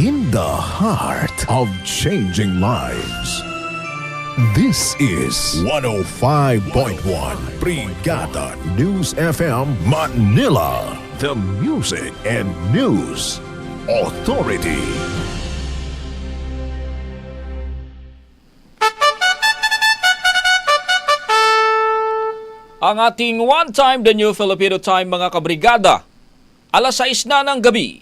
in the heart of changing lives. This is 105.1 Brigada News FM Manila. The Music and News Authority. Ang ating one time the new Filipino time mga kabrigada. Alas 6 na ng gabi.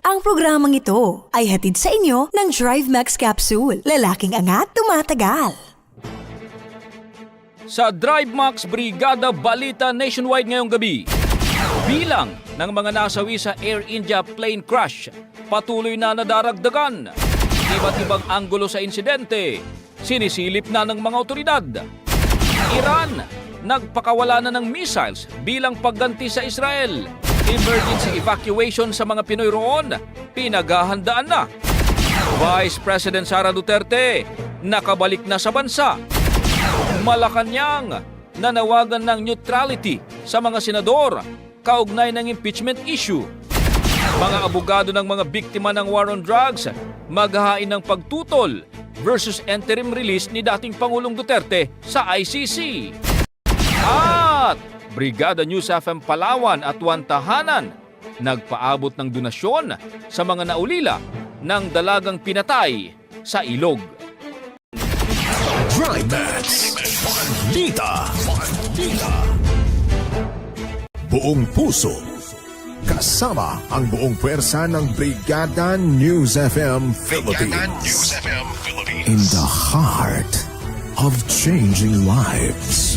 Ang programang ito ay hatid sa inyo ng Drive Max Capsule. Lalaking angat, tumatagal. Sa Drive Max Brigada Balita Nationwide ngayong gabi. Bilang ng mga nasawi sa Air India plane crash, patuloy na nadaragdagan. Iba't ibang anggulo sa insidente, sinisilip na ng mga otoridad. Iran, nagpakawala na ng missiles bilang pagganti sa Israel. Emergency evacuation sa mga Pinoy roon, pinaghahandaan na. Vice President Sara Duterte, nakabalik na sa bansa. Malacanang, nanawagan ng neutrality sa mga senador kaugnay ng impeachment issue. Mga abogado ng mga biktima ng war on drugs maghahain ng pagtutol versus interim release ni dating Pangulong Duterte sa ICC. At Brigada News FM Palawan at Wantahanan nagpaabot ng donasyon sa mga naulila ng dalagang pinatay sa ilog. Buong puso. Kasama ang buong pwersa ng Brigada News FM Philippines. In the heart of changing lives.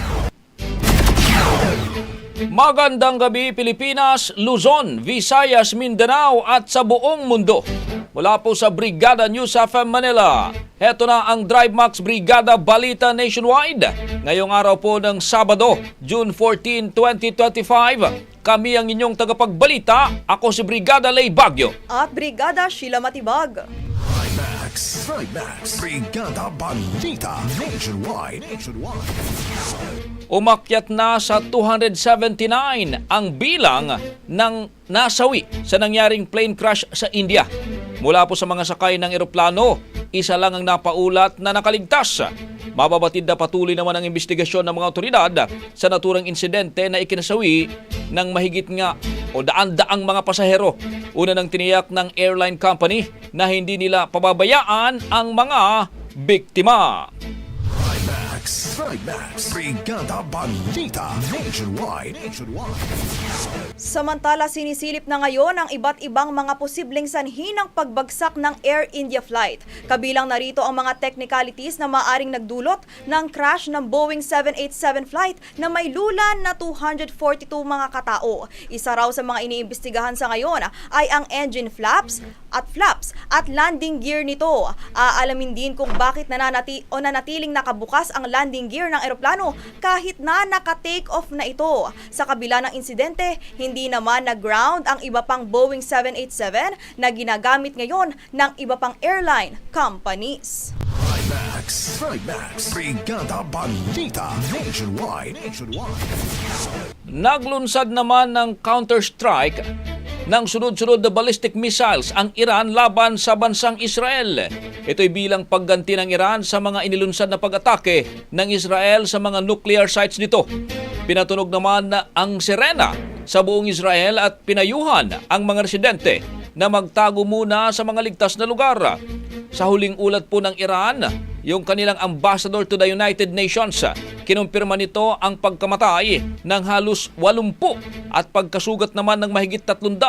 Magandang gabi Pilipinas, Luzon, Visayas, Mindanao at sa buong mundo. Mula po sa Brigada News FM Manila, heto na ang Drive Max Brigada Balita Nationwide. Ngayong araw po ng Sabado, June 14, 2025. Kami ang inyong tagapagbalita. Ako si Brigada Lay Bagyo. at Brigada Sheila Matibag. Max. Drive Max. Brigada Balita Nationwide. Nationwide. Umakyat na sa 279 ang bilang ng nasawi sa nangyaring plane crash sa India. Mula po sa mga sakay ng eroplano, isa lang ang napaulat na nakaligtas. Mababatid na patuloy naman ang investigasyon ng mga otoridad sa naturang insidente na ikinasawi ng mahigit nga o daan-daang mga pasahero. Una nang tiniyak ng airline company na hindi nila pababayaan ang mga biktima. Max. Trimax, Brigada Balita Nationwide. Nationwide. Samantala, sinisilip na ngayon ang iba't ibang mga posibleng sanhi ng pagbagsak ng Air India flight. Kabilang narito ang mga technicalities na maaring nagdulot ng crash ng Boeing 787 flight na may lulan na 242 mga katao. Isa raw sa mga iniimbestigahan sa ngayon ay ang engine flaps at flaps at landing gear nito. Aalamin din kung bakit nananati o nanatiling nakabukas ang landing gear ng eroplano kahit na naka-take off na ito. Sa kabila ng insidente, hindi naman nag-ground ang iba pang Boeing 787 na ginagamit ngayon ng iba pang airline companies. Trimax, Trimax, Brigada Balita Nationwide. Nationwide. Naglunsad naman ng counter-strike ng sunod-sunod na ballistic missiles ang Iran laban sa bansang Israel. Ito'y bilang pagganti ng Iran sa mga inilunsad na pag-atake ng Israel sa mga nuclear sites nito. Pinatunog naman na ang sirena sa buong Israel at pinayuhan ang mga residente na magtago muna sa mga ligtas na lugar. Sa huling ulat po ng Iran, yung kanilang ambassador to the United Nations, kinumpirma nito ang pagkamatay ng halos 80 at pagkasugat naman ng mahigit 300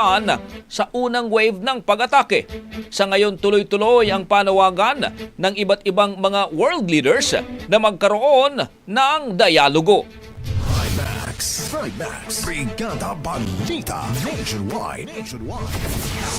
sa unang wave ng pag-atake. Sa ngayon tuloy-tuloy ang panawagan ng iba't ibang mga world leaders na magkaroon ng dialogo. Trimax, Trimax, Brigada Balita Nationwide. Nationwide.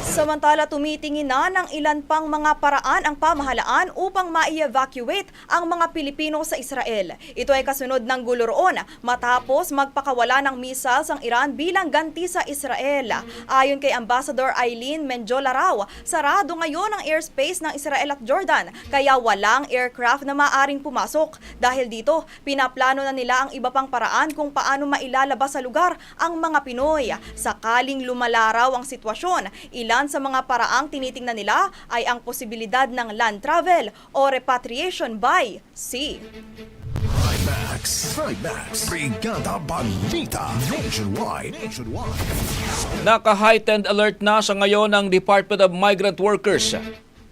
Samantala, tumitingin na ng ilan pang mga paraan ang pamahalaan upang ma-evacuate ang mga Pilipino sa Israel. Ito ay kasunod ng gulo roon matapos magpakawala ng missiles ang Iran bilang ganti sa Israel. Ayon kay Ambassador Eileen Menjola raw, sarado ngayon ang airspace ng Israel at Jordan kaya walang aircraft na maaring pumasok. Dahil dito, pinaplano na nila ang iba pang paraan kung paano mailalabas sa lugar ang mga Pinoy. Sakaling lumalaraw ang sitwasyon, ilan sa mga paraang tinitingnan nila ay ang posibilidad ng land travel o repatriation by sea. Trimax, Trimax, Brigada Balita Nationwide. Nationwide. Naka-heightened alert na sa ngayon ang Department of Migrant Workers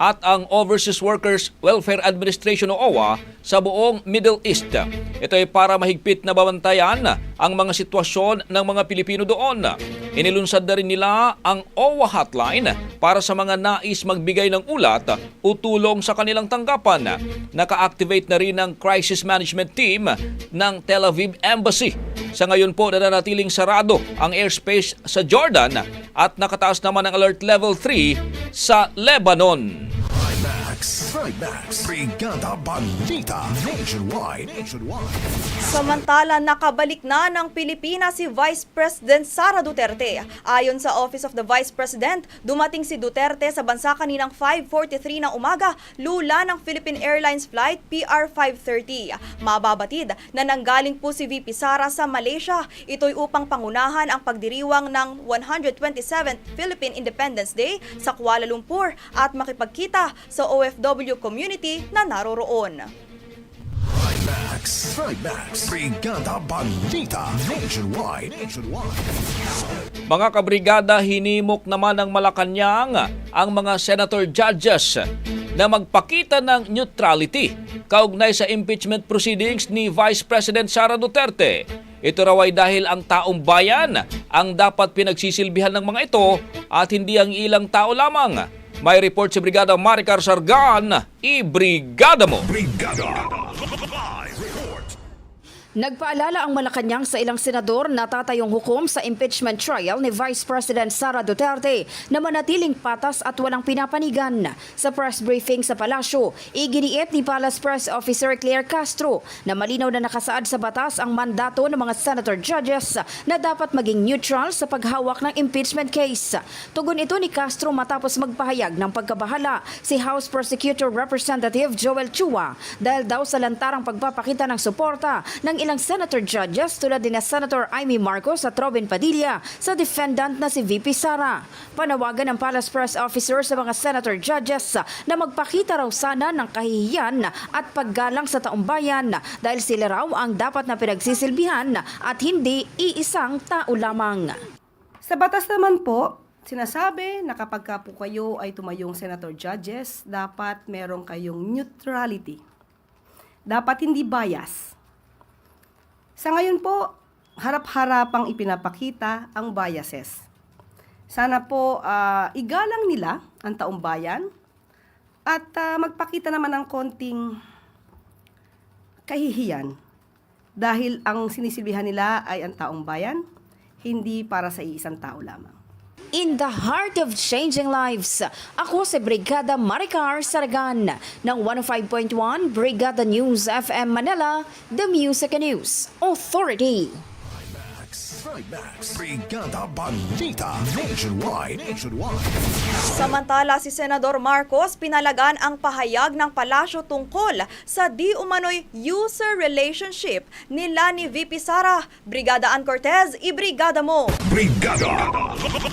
at ang Overseas Workers Welfare Administration o OWA sa buong Middle East. Ito ay para mahigpit na babantayan ang mga sitwasyon ng mga Pilipino doon. Inilunsad na rin nila ang OWA hotline para sa mga nais magbigay ng ulat o tulong sa kanilang tanggapan. Naka-activate na rin ang Crisis Management Team ng Tel Aviv Embassy. Sa ngayon po, nananatiling sarado ang airspace sa Jordan at nakataas naman ang alert level 3 sa Lebanon. Trimax, Brigada Balita Nationwide. Nationwide. Samantala, nakabalik na ng Pilipinas si Vice President Sara Duterte. Ayon sa Office of the Vice President, dumating si Duterte sa bansa kaninang 5.43 ng umaga, lula ng Philippine Airlines Flight PR530. Mababatid na nanggaling po si VP Sara sa Malaysia. Ito'y upang pangunahan ang pagdiriwang ng 127th Philippine Independence Day sa Kuala Lumpur at makipagkita sa OFW community na naroroon. Trimax, Trimax, Brigada Balita Nationwide. Nationwide. Mga kabrigada, hinimok naman ng Malacanang ang mga senator judges na magpakita ng neutrality kaugnay sa impeachment proceedings ni Vice President Sara Duterte. Ito raw ay dahil ang taong bayan ang dapat pinagsisilbihan ng mga ito at hindi ang ilang tao lamang. May report si Brigada Maricar Sargan, i-brigada mo! Brigada. Nagpaalala ang Malacanang sa ilang senador na tatayong hukom sa impeachment trial ni Vice President Sara Duterte na manatiling patas at walang pinapanigan. Sa press briefing sa palasyo, iginiit ni Palace Press Officer Claire Castro na malinaw na nakasaad sa batas ang mandato ng mga senator judges na dapat maging neutral sa paghawak ng impeachment case. Tugon ito ni Castro matapos magpahayag ng pagkabahala si House Prosecutor Representative Joel Chua dahil daw sa lantarang pagpapakita ng suporta ng ilang senator judges tulad ni na Senator Amy Marcos at Robin Padilla sa defendant na si VP Sara. Panawagan ng Palace Press Officer sa mga senator judges na magpakita raw sana ng kahihiyan at paggalang sa taong bayan dahil sila raw ang dapat na pinagsisilbihan at hindi iisang tao lamang. Sa batas naman po, sinasabi na kapag ka po kayo ay tumayong senator judges, dapat meron kayong neutrality. Dapat hindi bias. Sa ngayon po, harap-harapang ipinapakita ang biases. Sana po ah, igalang nila ang taong bayan at ah, magpakita naman ng konting kahihiyan dahil ang sinisilbihan nila ay ang taong bayan, hindi para sa iisang tao lamang. In the heart of changing lives, ako si Brigada Maricar Saragan ng 105.1 Brigada News FM Manila, The Music and News Authority. Trimax. Brigada Balita. Nationwide. Nationwide. Samantala si Senador Marcos pinalagan ang pahayag ng palasyo tungkol sa di umano'y user relationship nila ni VP Sara. Brigada Ann Cortez, ibrigada mo! Brigada.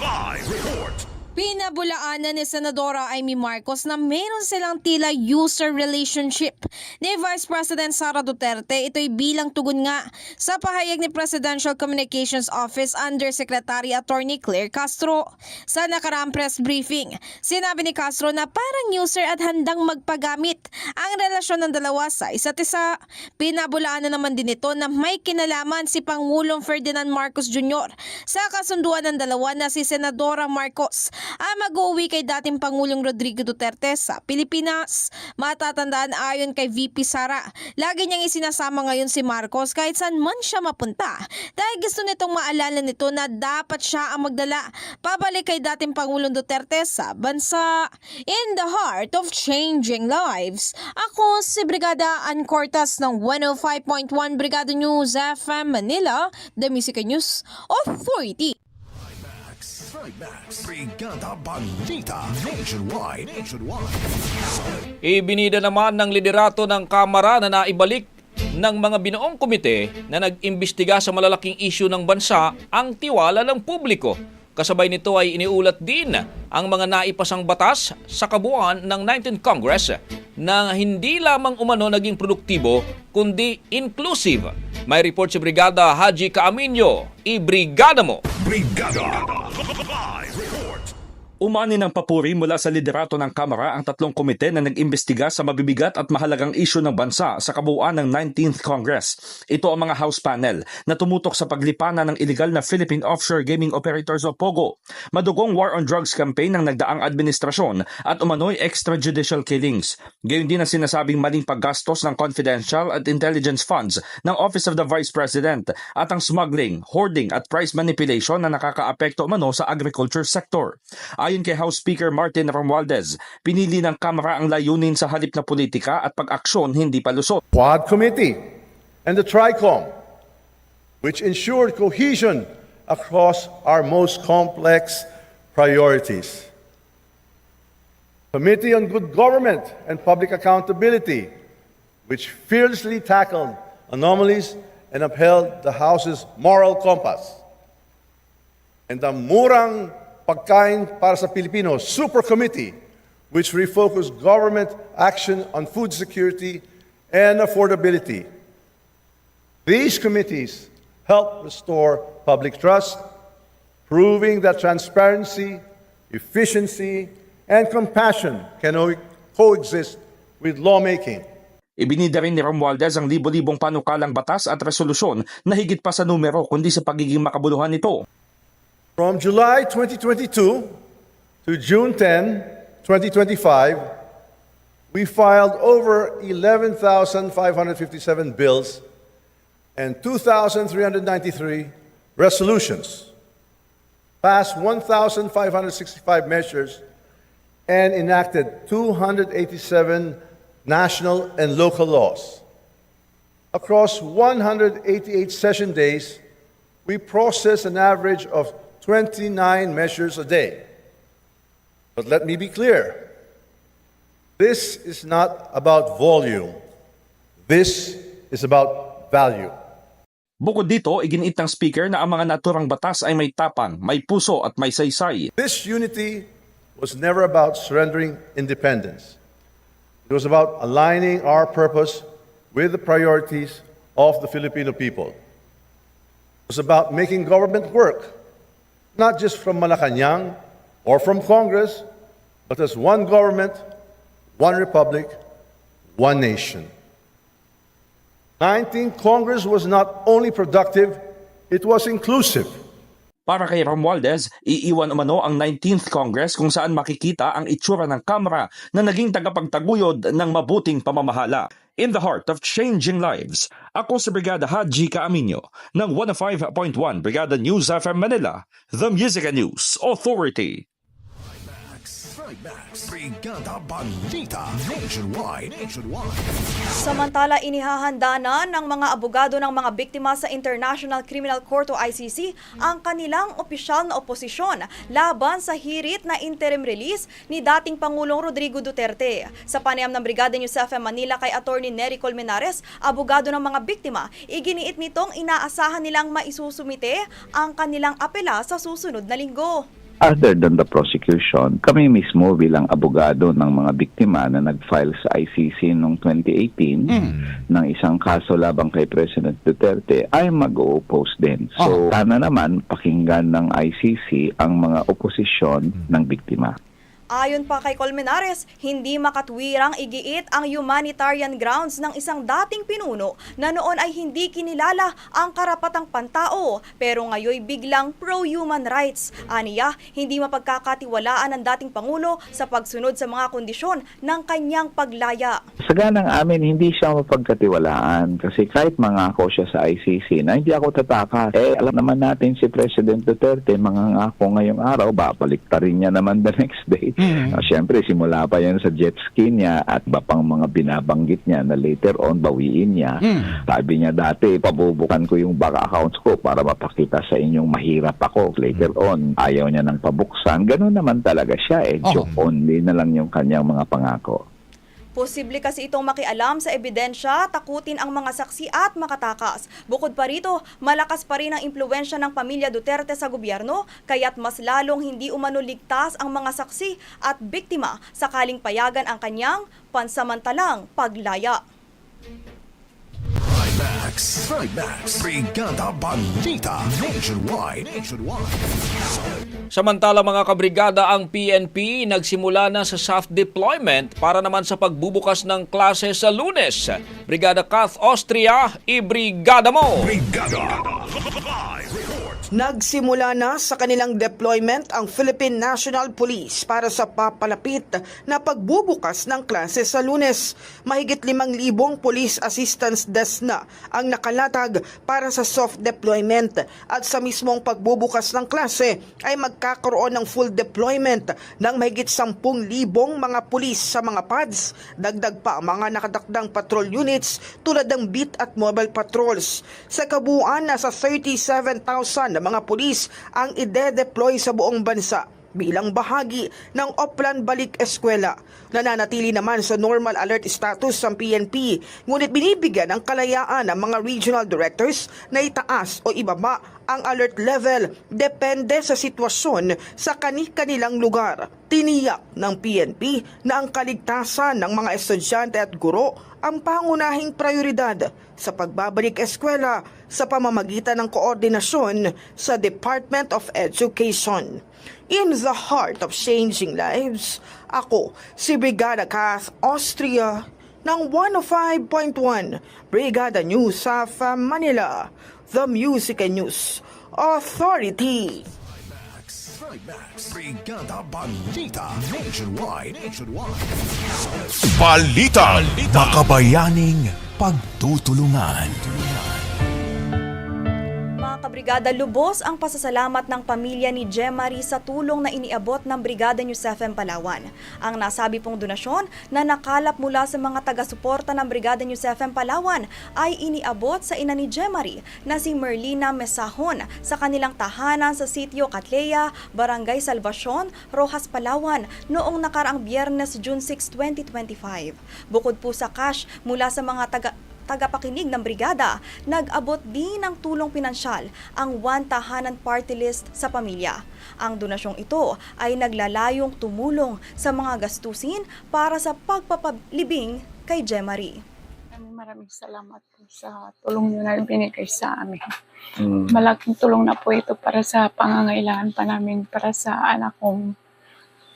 Live report. Pinabulaanan ni Senadora Amy Marcos na meron silang tila user relationship ni Vice President Sara Duterte. Ito'y bilang tugon nga sa pahayag ni Presidential Communications Office Undersecretary Attorney Claire Castro. Sa nakaraang press briefing, sinabi ni Castro na parang user at handang magpagamit ang relasyon ng dalawa sa isa't isa. Pinabulaanan naman din ito na may kinalaman si Pangulong Ferdinand Marcos Jr. sa kasunduan ng dalawa na si Senadora Marcos ang mag-uwi kay dating Pangulong Rodrigo Duterte sa Pilipinas. Matatandaan ayon kay VP Sara, lagi niyang isinasama ngayon si Marcos kahit saan man siya mapunta dahil gusto nitong maalala nito na dapat siya ang magdala pabalik kay dating Pangulong Duterte sa bansa. In the heart of changing lives, ako si Brigada Ann Cortas ng 105.1 Brigada News FM Manila, The Music News Authority. Trimax. Brigada Balita. Nationwide. Nationwide. Ibinida naman ng liderato ng Kamara na naibalik ng mga binuong komite na nag-imbestiga sa malalaking isyu ng bansa ang tiwala ng publiko. Kasabay nito ay iniulat din ang mga naipasang batas sa kabuuan ng 19th Congress na hindi lamang umano naging produktibo kundi inclusive. May report si Brigada Haji Kaaminyo. I-brigada mo! Brigada. Live. Umani ng papuri mula sa liderato ng Kamara ang tatlong komite na nag-imbestiga sa mabibigat at mahalagang isyu ng bansa sa kabuuan ng 19th Congress. Ito ang mga House panel na tumutok sa paglipanan ng illegal na Philippine Offshore Gaming Operators o POGO, madugong war on drugs campaign ng nagdaang administrasyon at umano'y extrajudicial killings. Gayon din ang sinasabing maling paggastos ng confidential at intelligence funds ng Office of the Vice President at ang smuggling, hoarding at price manipulation na nakakaapekto umano sa agriculture sector. Ayon kay House Speaker Martin Romualdez, pinili ng Kamara ang layunin sa halip na politika at pag-aksyon hindi palusot. Quad Committee and the TRICOM, which ensured cohesion across our most complex priorities. Committee on Good Government and Public Accountability, which fearlessly tackled anomalies and upheld the House's moral compass. And the Murang Pagkain para sa Pilipinos Super Committee, which refocused government action on food security and affordability. These committees help restore public trust, proving that transparency, efficiency, and compassion can coexist with lawmaking. Ibinida rin ni Romualdez ang libo-libong panukalang batas at resolusyon na higit pa sa numero kundi sa pagiging makabuluhan nito. From July 2022 to June 10, 2025, we filed over 11,557 bills and 2,393 resolutions, passed 1,565 measures, and enacted 287 national and local laws. Across 188 session days, we processed an average of 29 measures a day. But let me be clear this is not about volume, this is about value. Bukod dito, iginiit ng speaker na ang mga naturang batas ay may tapang, may puso at may saysay. This unity was never about surrendering independence. It was about aligning our purpose with the priorities of the Filipino people. It was about making government work, not just from Malacanang or from Congress, but as one government, one republic, one nation. 19th Congress was not only productive, it was inclusive. Para kay Romualdez, iiwan umano ang 19th Congress kung saan makikita ang itsura ng Kamara na naging tagapagtaguyod ng mabuting pamamahala. In the heart of changing lives, ako si Brigada Haji Kaaminyo ng 105.1 Brigada News FM Manila, the Music and News Authority. Brigada Balita Nationwide. Nationwide. Samantala, inihahanda na ng mga abogado ng mga biktima sa International Criminal Court o ICC ang kanilang opisyal na oposisyon laban sa hirit na interim release ni dating Pangulong Rodrigo Duterte. Sa panayam ng Brigada News FM Manila kay Attorney Nery Colmenares, abogado ng mga biktima, iginiit nitong inaasahan nilang maisusumite ang kanilang apela sa susunod na linggo. Other than the prosecution, kami mismo bilang abogado ng mga biktima na nag-file sa ICC noong 2018 ng isang kaso labang kay President Duterte ay mag-oppose din. So, sana naman pakinggan ng ICC ang mga oposisyon ng biktima. Ayon pa kay Colmenares, hindi makatwirang igiit ang humanitarian grounds ng isang dating pinuno na noon ay hindi kinilala ang karapatang pantao pero ngayoy biglang pro-human rights. Aniya, hindi mapagkakatiwalaan ng dating Pangulo sa pagsunod sa mga kondisyon ng kanyang paglaya. Sa ganang amin, hindi siya mapagkatiwalaan kasi kahit mangako siya sa ICC na hindi ako tatakas, eh alam naman natin si President Duterte, mangangako ngayong araw, babalik pa rin niya naman the next day. Ah, Siyempre, simula pa yan sa jet ski niya at iba pang mga binabanggit niya na later on bawiin niya. Sabi niya dati, pabubukan ko yung bank accounts ko para mapakita sa inyong mahirap ako. Later on, ayaw niya ng pabuksan. Ganun naman talaga siya eh. Joke only na lang yung kanyang mga pangako. Posible kasi itong makialam sa ebidensya, takutin ang mga saksi at makatakas. Bukod pa rito, malakas pa rin ang impluensya ng pamilya Duterte sa gobyerno, kaya't mas lalong hindi umano ligtas ang mga saksi at biktima sakaling payagan ang kanyang pansamantalang paglaya. Trimax, Trimax, Brigada Balita Nationwide. Nationwide. Samantala mga kabrigada, ang PNP nagsimula na sa soft deployment para naman sa pagbubukas ng klase sa lunes. Brigada Kath Austria, ibrigada mo! Brigada Live. Nagsimula na sa kanilang deployment ang Philippine National Police para sa papalapit na pagbubukas ng klase sa lunes. Mahigit 5,000 police assistance desk na ang nakalatag para sa soft deployment at sa mismong pagbubukas ng klase ay magkakaroon ng full deployment ng mahigit 10,000 mga pulis sa mga pads. Dagdag pa ang mga nakadakdang patrol units tulad ng beat at mobile patrols. Sa kabuuan, nasa 37,000 na mga pulis ang ide-deploy sa buong bansa bilang bahagi ng Oplan Balik Eskwela. Nananatili naman sa normal alert status ang PNP, ngunit binibigyan ng kalayaan ng mga regional directors na itaas o ibaba ang alert level depende sa sitwasyon sa kani-kanilang lugar. Tiniyak ng PNP na ang kaligtasan ng mga estudyante at guro ang pangunahing prioridad sa pagbabalik eskwela sa pamamagitan ng koordinasyon sa Department of Education. In the heart of changing lives, ako si Brigada Kath Austria ng 105.1 Brigada News of Manila, the Music and News Authority. Trimax, Brigada Balita Nationwide. Nationwide. Balita. Makabayaning pagtutulungan. Mga kabrigada, lubos ang pasasalamat ng pamilya ni Jemary sa tulong na iniabot ng Brigada News FM Palawan. Ang nasabi pong donasyon na nakalap mula sa mga taga-suporta ng Brigada News FM Palawan ay iniabot sa ina ni Jemary na si Merlina Mesahon sa kanilang tahanan sa sitio Catleya, Barangay Salvacion, Rojas, Palawan noong nakaraang biyernes June 6, 2025. Bukod po sa cash mula sa mga taga tagapakinig ng brigada, nag-abot din ng tulong pinansyal ang One Tahanan Party List sa pamilya. Ang donasyong ito ay naglalayong tumulong sa mga gastusin para sa pagpapalibing kay Jemary. Maraming maraming salamat po sa tulong nyo na binigay sa amin. Malaking tulong na po ito para sa pangangailangan pa namin para sa anak kong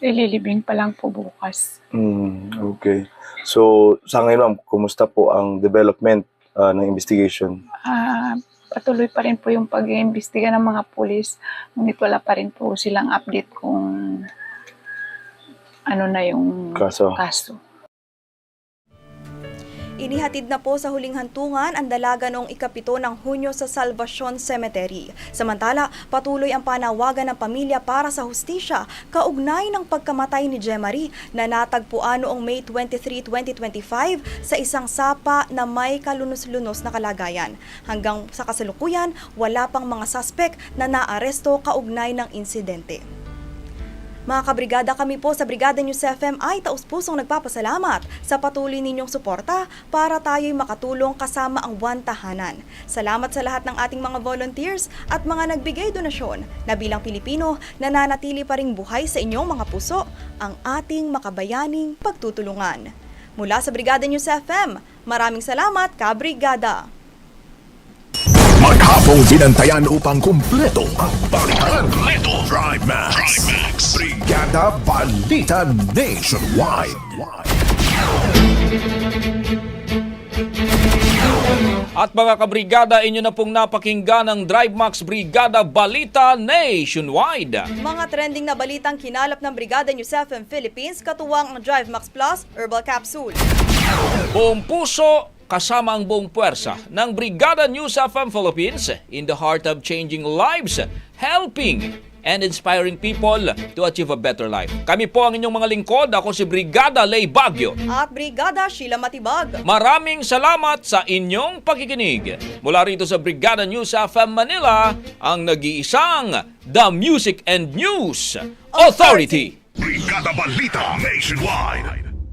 ililibing pa lang po bukas. Mm, okay. So, sa ngayon ma'am, kumusta po ang development ah, ng investigation? Ah, patuloy pa rin po yung pag-iimbestiga ng mga pulis. Ngunit wala pa rin po silang update kung ano na yung Kaso. kaso. Inihatid na po sa huling hantungan ang dalaga noong ikapito ng Hunyo sa Salvacion Cemetery. Samantala, patuloy ang panawagan ng pamilya para sa hustisya kaugnay ng pagkamatay ni Jemarie na natagpuan noong May 23, 2025 sa isang sapa na may kalunos-lunos na kalagayan. Hanggang sa kasalukuyan, wala pang mga suspek na naaresto kaugnay ng insidente. Mga kabrigada kami po sa Brigada News FM ay taus-pusong nagpapasalamat sa patuloy ninyong suporta para tayo'y makatulong kasama ang One Tahanan. Salamat sa lahat ng ating mga volunteers at mga nagbigay donasyon na bilang Pilipino nananatili pa ring buhay sa inyong mga puso ang ating makabayaning pagtutulungan. Mula sa Brigada News FM, maraming salamat, Kabrigada! Maghapong binantayan upang kumpleto ang balikan. Kumpleto. Drive Max. Brigada Balita Nationwide. At mga kabrigada, inyo na pong napakinggan ang Drive Max Brigada Balita Nationwide. Mga trending na balitang kinalap ng Brigada News FM Philippines katuwang ang Drive Max Plus Herbal Capsule. Buong puso, kasama ang buong puwersa ng Brigada News FM Philippines in the heart of changing lives, helping and inspiring people to achieve a better life. Kami po ang inyong mga lingkod. Ako si Brigada Lay Bagyo. At Brigada Sheila Matibag. Maraming salamat sa inyong pakikinig. Mula rito sa Brigada News FM Manila, ang nag-iisang The Music and News Authority. Brigada Balita Nationwide.